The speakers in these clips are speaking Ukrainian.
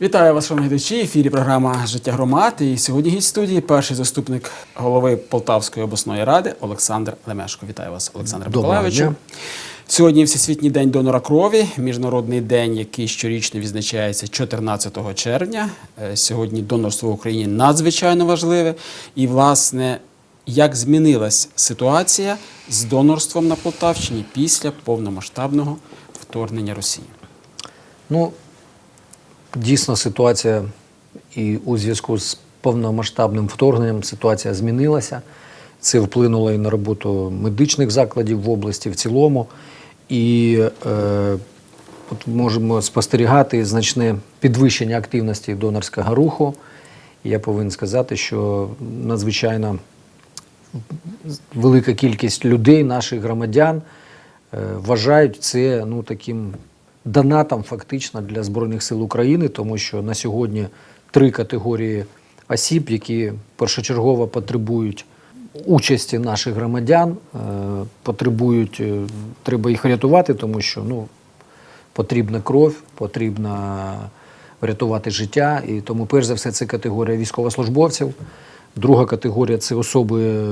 Вітаю вас, шановні глядачі. В ефірі програма Життя громад. І сьогодні гість студії перший заступник голови Полтавської обласної ради Олександр Лемешко. Вітаю вас, Олександр Доброго Сьогодні Всесвітній день донора крові, міжнародний день, який щорічно відзначається 14 червня. Е, Сьогодні донорство в Україні надзвичайно важливе. І, власне, як змінилась ситуація з донорством на Полтавщині після повномасштабного вторгнення Росії? Ну, дійсно, ситуація і у зв'язку з повномасштабним вторгненням ситуація змінилася. Це вплинуло і на роботу медичних закладів в області в цілому. І е, от можемо спостерігати значне підвищення активності донорського руху. Я повинен сказати, що надзвичайно велика кількість людей, наших громадян, е, вважають це ну, таким донатом фактично для Збройних сил України, тому що на сьогодні три категорії осіб, які першочергово потребують участі наших громадян, е, потребують, е, треба їх рятувати, тому що ну, потрібна кров, потрібно врятувати життя. І тому, перш за все, це категорія військовослужбовців. Друга категорія це особи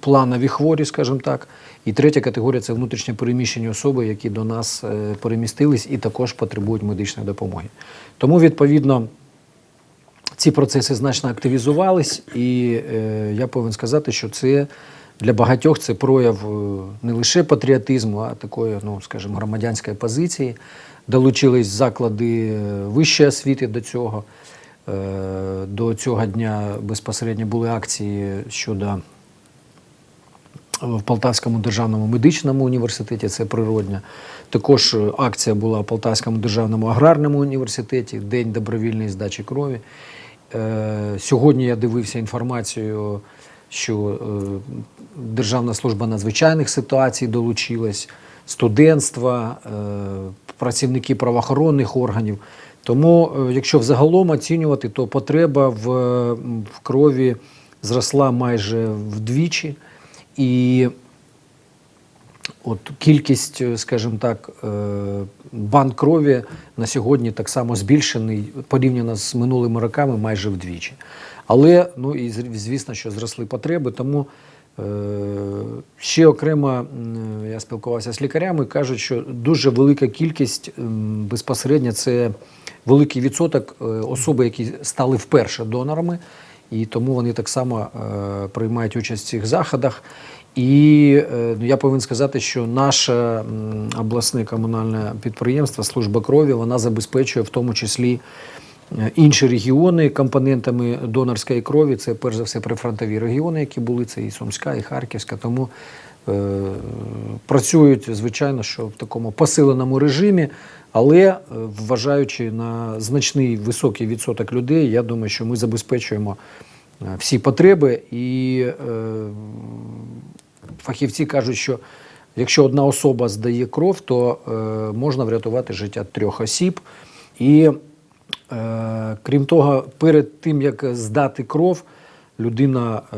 планові хворі, скажімо так. І третя категорія це внутрішньо переміщені особи, які до нас е, перемістились і також потребують медичної допомоги. Тому, відповідно, ці процеси значно активізувались, і е, я повинен сказати, що це для багатьох це прояв е, не лише патріотизму, а такої, ну скажімо, громадянської позиції. Долучились заклади вищої освіти до цього. Е, до цього дня безпосередньо були акції щодо в Полтавському державному медичному університеті, це природня. Також е, акція була в Полтавському державному аграрному університеті, День добровільної здачі крові. Е, Сьогодні я дивився інформацію, що е, Державна служба надзвичайних ситуацій долучилась, студентство, е, працівники правоохоронних органів. Тому, е, якщо взагалом оцінювати, то потреба в, в крові зросла майже вдвічі. І от кількість, е, скажімо так, е, банк крові на сьогодні так само збільшений порівняно з минулими роками майже вдвічі. Але ну і звісно, що зросли потреби, тому е, ще окремо я спілкувався з лікарями, кажуть, що дуже велика кількість безпосередньо це великий відсоток е, особи, які стали вперше донорами, і тому вони так само е, приймають участь в цих заходах. І е, ну, я повинен сказати, що наше обласне комунальне підприємство Служба крові вона забезпечує в тому числі е, інші регіони компонентами донорської крові. Це перш за все прифронтові регіони, які були, це і Сумська, і Харківська. Тому е, працюють, звичайно, що в такому посиленому режимі, але е, вважаючи на значний високий відсоток людей, я думаю, що ми забезпечуємо е, всі потреби і е, фахівці кажуть, що якщо одна особа здає кров, то е, можна врятувати життя трьох осіб. І е, крім того, перед тим як здати кров, людина е,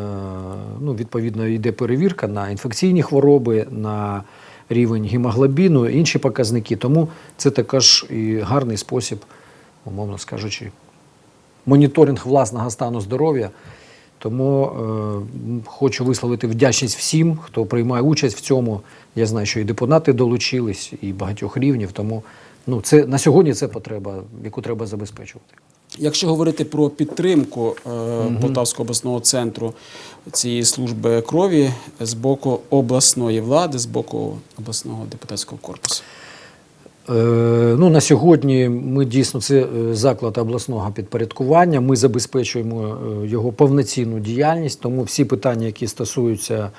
ну, відповідно йде перевірка на інфекційні хвороби, на рівень гемоглобіну, інші показники. Тому це також і гарний спосіб, умовно скажучи, моніторинг власного стану здоров'я. Тому е, хочу висловити вдячність всім, хто приймає участь в цьому. Я знаю, що і депутати долучились, і багатьох рівнів. Тому ну, це, на сьогодні це потреба, яку треба забезпечувати. Якщо говорити про підтримку е, Полтавського обласного центру цієї служби крові з боку обласної влади, з боку обласного депутатського корпусу. Е, ну, на сьогодні ми дійсно це е, заклад обласного підпорядкування. Ми забезпечуємо е, його повноцінну діяльність, тому всі питання, які стосуються,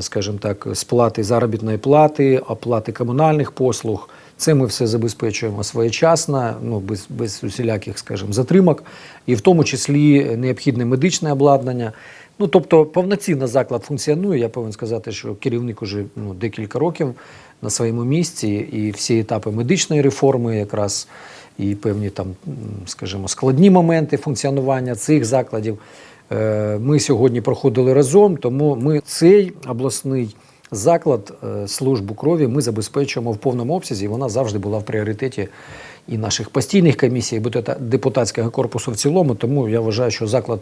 скажімо так, сплати заробітної плати, оплати комунальних послуг, це ми все забезпечуємо своєчасно, ну, без, без усіляких, скажімо, затримок, і в тому числі необхідне медичне обладнання. Ну, тобто повноцінно заклад функціонує. Я повинен сказати, що керівник уже ну, декілька років на своєму місці, і всі етапи медичної реформи, якраз і певні там, скажімо, складні моменти функціонування цих закладів. е, Ми сьогодні проходили разом, тому ми цей обласний заклад, е, службу крові ми забезпечуємо в повному обсязі. Вона завжди була в пріоритеті і наших постійних комісій, і депутатського корпусу в цілому. Тому я вважаю, що заклад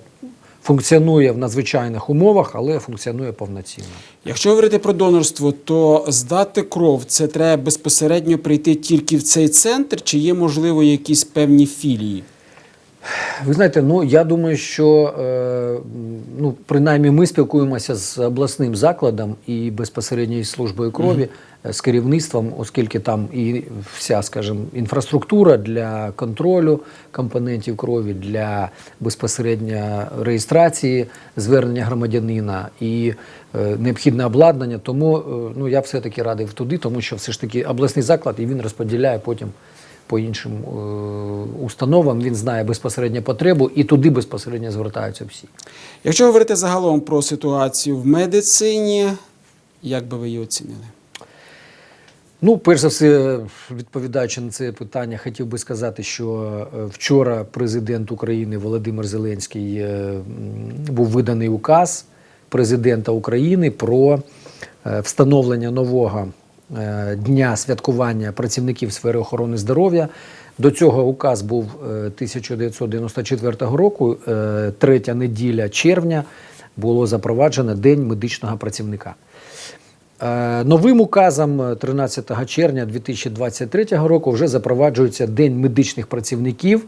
функціонує в надзвичайних умовах, але функціонує повноцінно. Якщо говорити про донорство, то здати кров це треба безпосередньо прийти тільки в цей центр, чи є можливо якісь певні філії? Ви знаєте, ну я думаю, що е, ну, принаймні ми спілкуємося з обласним закладом і безпосередньо із службою крові, е, з керівництвом, оскільки там і вся, скажімо, інфраструктура для контролю компонентів крові, для безпосередньо реєстрації звернення громадянина і е, необхідне обладнання. Тому е, ну, я все-таки радив туди, тому що все ж таки обласний заклад і він розподіляє потім по іншим е, установам. Він знає безпосередньо потребу і туди безпосередньо звертаються всі. Якщо говорити загалом про ситуацію в медицині, як би ви її оцінили? Ну, перш за все, відповідаючи на це питання, хотів би сказати, що е, вчора президент України Володимир Зеленський е, був виданий указ президента України про встановлення нового дня святкування працівників сфери охорони здоров'я. До цього указ був е, 1994 року, е, третя неділя червня було запроваджено День медичного працівника. Е, Новим указом е, 13 червня 2023 року вже запроваджується День медичних працівників.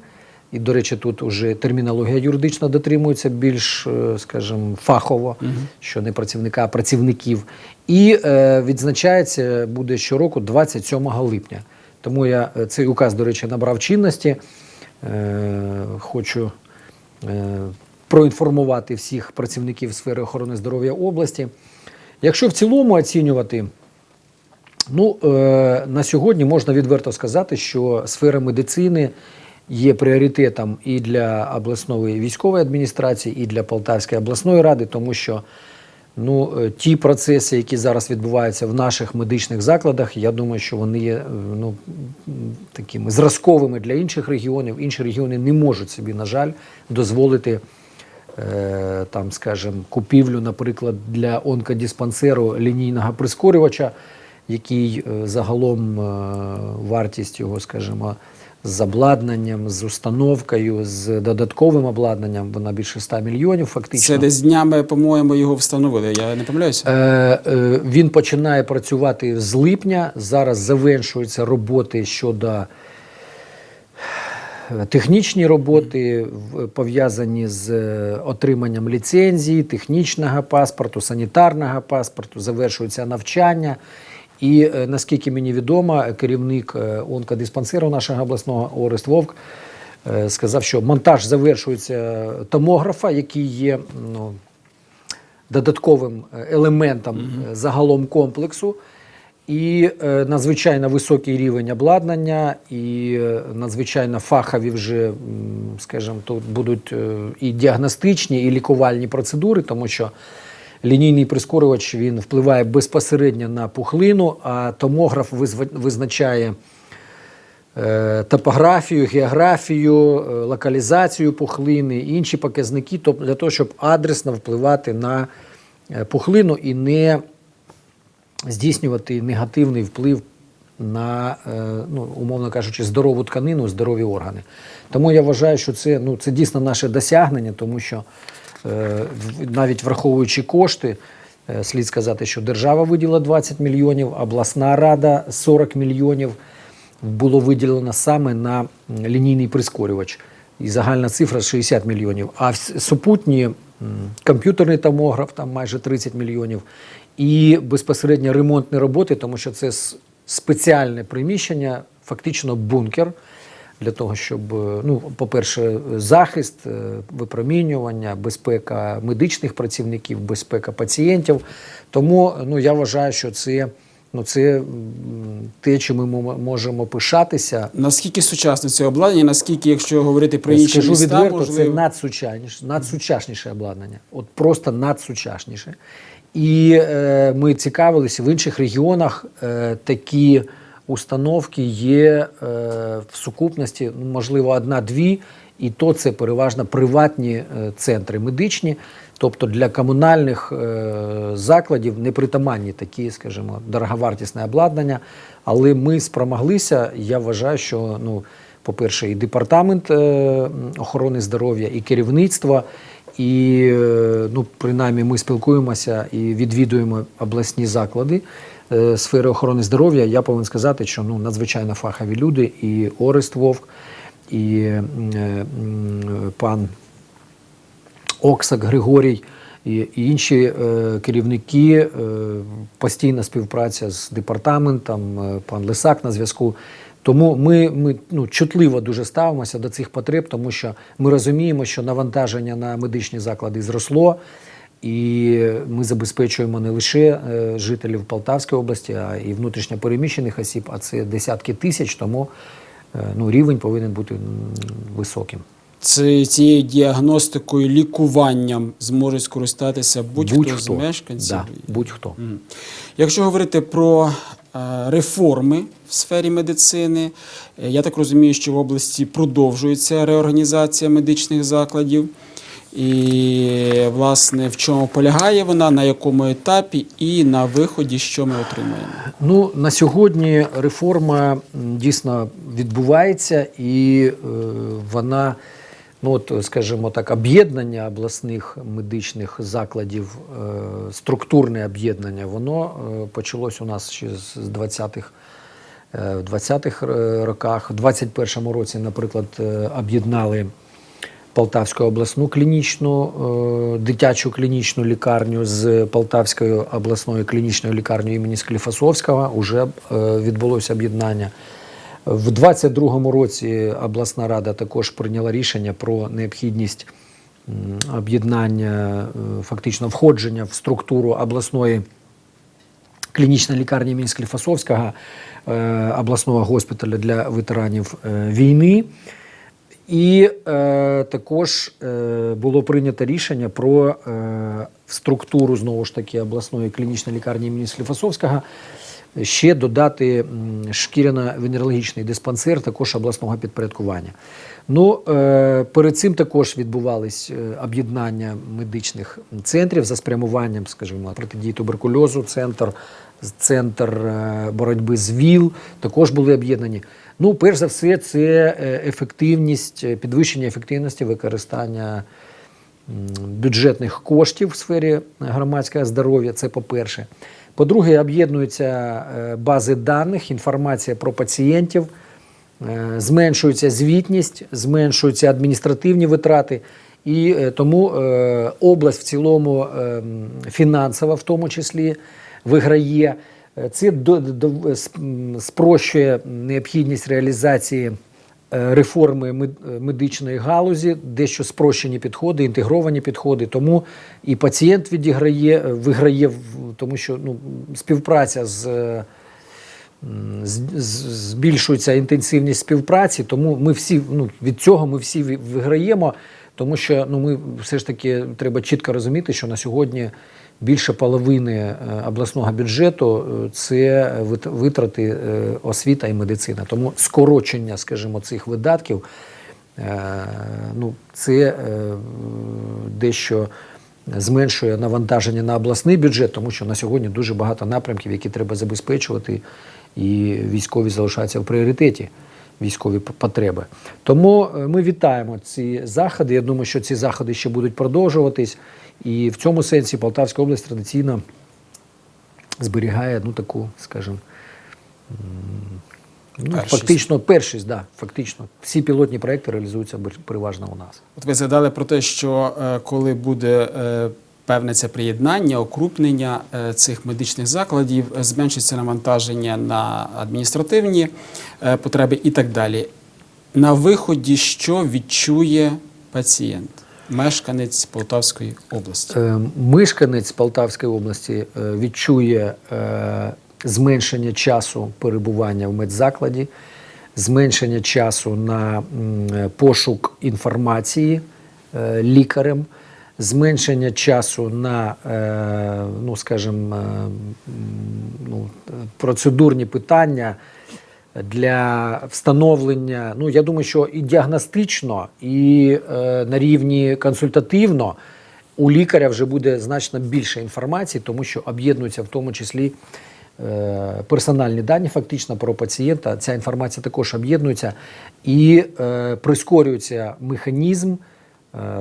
І, до речі, тут вже термінологія юридична дотримується більш, е, скажімо, фахово, що не працівника, а працівників. І е, відзначається буде щороку 27 липня. Тому я е, цей указ, до речі, набрав чинності. Е, хочу е, проінформувати всіх працівників сфери охорони здоров'я області. Якщо в цілому оцінювати, ну е, на сьогодні можна відверто сказати, що сфера медицини є пріоритетом і для обласної військової адміністрації, і для Полтавської обласної ради, тому що ну, е, ті процеси, які зараз відбуваються в наших медичних закладах, я думаю, що вони є е, ну, такими зразковими для інших регіонів. Інші регіони не можуть собі, на жаль, дозволити е, там, скажімо, купівлю, наприклад, для онкодиспансеру лінійного прискорювача, який загалом вартість його, скажімо, з обладнанням, з установкою, з додатковим обладнанням, вона більше 100 мільйонів фактично. Це десь днями, по-моєму, його встановили. Я не помиляюся? Е, е, він починає працювати з липня. Зараз завершуються роботи щодо е, технічні роботи, пов'язані з е, отриманням ліцензії, технічного паспорту, санітарного паспорту, завершується навчання. І е, наскільки мені відомо, керівник е, онкодиспансеру нашого обласного Орест Вовк е, сказав, що монтаж завершується томографа, який є ну, додатковим елементом загалом комплексу. І е, надзвичайно високий рівень обладнання, і е, надзвичайно фахові вже, скажімо, тут будуть е, і діагностичні, і лікувальні процедури, тому що лінійний прискорювач він впливає безпосередньо на пухлину, а томограф визначає е, топографію, географію, е, локалізацію пухлини, інші показники, тобто для того, щоб адресно впливати на е, пухлину і не здійснювати негативний вплив на, ну, умовно кажучи, здорову тканину, здорові органи. Тому я вважаю, що це, ну, це дійсно наше досягнення, тому що навіть враховуючи кошти, е, слід сказати, що держава виділила 20 мільйонів, обласна рада 40 мільйонів було виділено саме на лінійний прискорювач. І загальна цифра 60 мільйонів. А супутні комп'ютерний томограф там майже 30 мільйонів. І безпосередньо ремонтні роботи, тому що це спеціальне приміщення, фактично бункер для того, щоб, е, ну, по-перше, захист, е, випромінювання, безпека медичних працівників, безпека пацієнтів. Тому ну, я вважаю, що це, ну, це те, чим ми можемо пишатися. Наскільки сучасне це обладнання, наскільки, якщо говорити про інші Скажу міста, відверто, можливо... це надсучасніше, надсучасніше обладнання. От просто надсучасніше. І е, ми цікавилися в інших регіонах е, такі установки є е, в сукупності, ну, можливо, одна-дві, і то це переважно приватні е, центри медичні. Тобто для комунальних е, закладів непритаманні такі, скажімо, дороговартісне обладнання. Але ми спромоглися. Я вважаю, що ну, по-перше, і департамент е, охорони здоров'я, і керівництво. І е, ну, принаймні ми спілкуємося і відвідуємо обласні заклади сфери охорони здоров'я. Я повинен сказати, що ну, надзвичайно фахові люди, і Орест Вовк, і е, пан Оксак Григорій і, інші е, керівники, е, постійна співпраця з департаментом, е, пан Лисак на зв'язку. Тому ми, ми ну, чутливо дуже ставимося до цих потреб, тому що ми розуміємо, що навантаження на медичні заклади зросло, і ми забезпечуємо не лише е, жителів Полтавської області, а і внутрішньопереміщених осіб, а це десятки тисяч, тому е, ну, рівень повинен бути високим. Ці- цією діагностикою, лікуванням зможуть скористатися будь-хто, Будь-хто. з мешканців. Да, будь-хто. Якщо говорити про е, реформи в сфері медицини, я так розумію, що в області продовжується реорганізація медичних закладів. І, власне, в чому полягає вона, на якому етапі і на виході, що ми отримаємо. Ну на сьогодні реформа дійсно відбувається, і е, вона, ну от, скажімо так, об'єднання обласних медичних закладів, е, структурне об'єднання, воно е, почалось у нас ще з з 20-х. е, В 20-х е, роках, в 21-му році, наприклад, е, об'єднали Полтавську обласну клінічну е, дитячу клінічну лікарню з Полтавською обласною клінічною лікарнею імені Скліфасовського. Уже е, відбулося об'єднання. В 22-му році обласна рада також прийняла рішення про необхідність об'єднання, е, фактично входження в структуру обласної клінічна лікарня імені Скліфасовського, обласного госпіталя для ветеранів війни. І е, також е, було прийнято рішення про е, структуру знову ж таки обласної клінічної лікарні імені Скліфасовського ще додати шкіряно-венерологічний диспансер також обласного підпорядкування. Ну, е, перед цим також відбувались е, об'єднання медичних центрів за спрямуванням, скажімо, протидії туберкульозу, центр, центр е, боротьби з ВІЛ також були об'єднані. Ну, перш за все, це е, ефективність, е, підвищення ефективності використання бюджетних коштів в сфері громадського здоров'я. Це по-перше. По-друге, об'єднуються е, бази даних, інформація про пацієнтів, е, зменшується звітність, зменшуються адміністративні витрати. І е, тому е, область в цілому е, фінансова, в тому числі, виграє. Е, Це спрощує необхідність реалізації е, реформи е, медичної галузі, дещо спрощені підходи, інтегровані підходи. Тому і пацієнт відіграє, виграє, тому що ну, співпраця з- збільшується інтенсивність співпраці, тому ми всі ну, від цього ми всі виграємо, тому що ну, ми все ж таки треба чітко розуміти, що на сьогодні більше половини е, обласного бюджету е, це вит- витрати е, освіта і медицина. Тому скорочення, скажімо, цих видатків ну, це дещо зменшує навантаження на обласний бюджет, тому що на сьогодні дуже багато напрямків, які треба забезпечувати, і військові залишаються в пріоритеті. Військові потреби. Тому е, ми вітаємо ці заходи. Я думаю, що ці заходи ще будуть продовжуватись. І в цьому сенсі Полтавська область традиційно зберігає ну, таку, скажімо, ну, Першість. фактично першість, да, фактично. Всі пілотні проекти реалізуються переважно у нас. От ви згадали про те, що е, коли буде е, певне це приєднання, окрупнення е, цих медичних закладів, е, зменшиться навантаження на адміністративні е, потреби і так далі. На виході що відчує пацієнт, мешканець Полтавської області? Мешканець Полтавської області відчує зменшення часу перебування в медзакладі, зменшення часу на пошук інформації лікарем, зменшення часу на, е, ну, скажімо, е, ну, процедурні питання для встановлення. Ну, я думаю, що і діагностично, і е, на рівні консультативно у лікаря вже буде значно більше інформації, тому що об'єднуються в тому числі персональні дані, фактично про пацієнта. Ця інформація також об'єднується і е, прискорюється механізм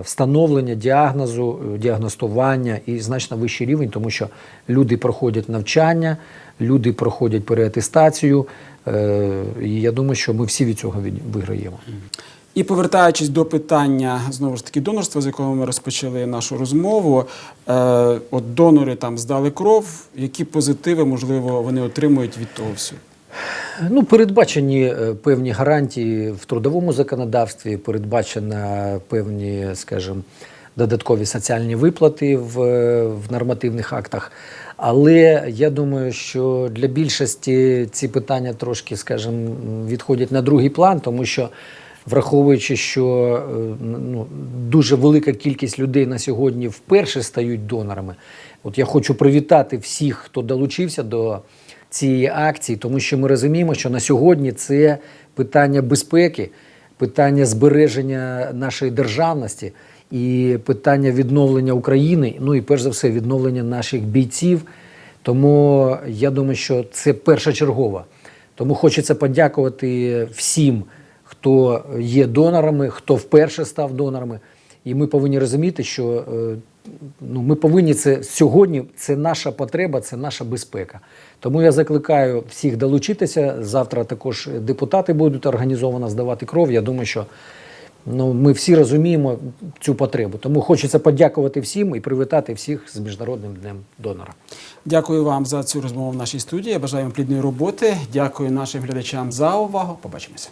встановлення діагнозу, е, діагностування і значно вищий рівень, тому що люди проходять навчання, люди проходять переатестацію. е, І я думаю, що ми всі від цього виграємо. І повертаючись до питання знову ж таки донорства, з якого ми розпочали нашу розмову, е, от донори там здали кров, які позитиви, можливо, вони отримують від того всього? Ну, передбачені е, певні гарантії в трудовому законодавстві, передбачено певні, скажімо, додаткові соціальні виплати в, е, в нормативних актах. Але я думаю, що для більшості ці питання трошки, скажімо, відходять на другий план, тому що враховуючи, що е, ну, дуже велика кількість людей на сьогодні вперше стають донорами. От я хочу привітати всіх, хто долучився до цієї акції, тому що ми розуміємо, що на сьогодні це питання безпеки, питання збереження нашої державності і питання відновлення України, ну і перш за все відновлення наших бійців. Тому я думаю, що це першочергово. Тому хочеться подякувати всім, хто є донорами, хто вперше став донорами. І ми повинні розуміти, що е, ну, ми повинні це сьогодні. Це наша потреба, це наша безпека. Тому я закликаю всіх долучитися. Завтра також депутати будуть організовано здавати кров. Я думаю, що ну, ми всі розуміємо цю потребу. Тому хочеться подякувати всім і привітати всіх з міжнародним днем донора. Дякую вам за цю розмову в нашій студії. Я бажаю вам плідної роботи. Дякую нашим глядачам за увагу. Побачимося.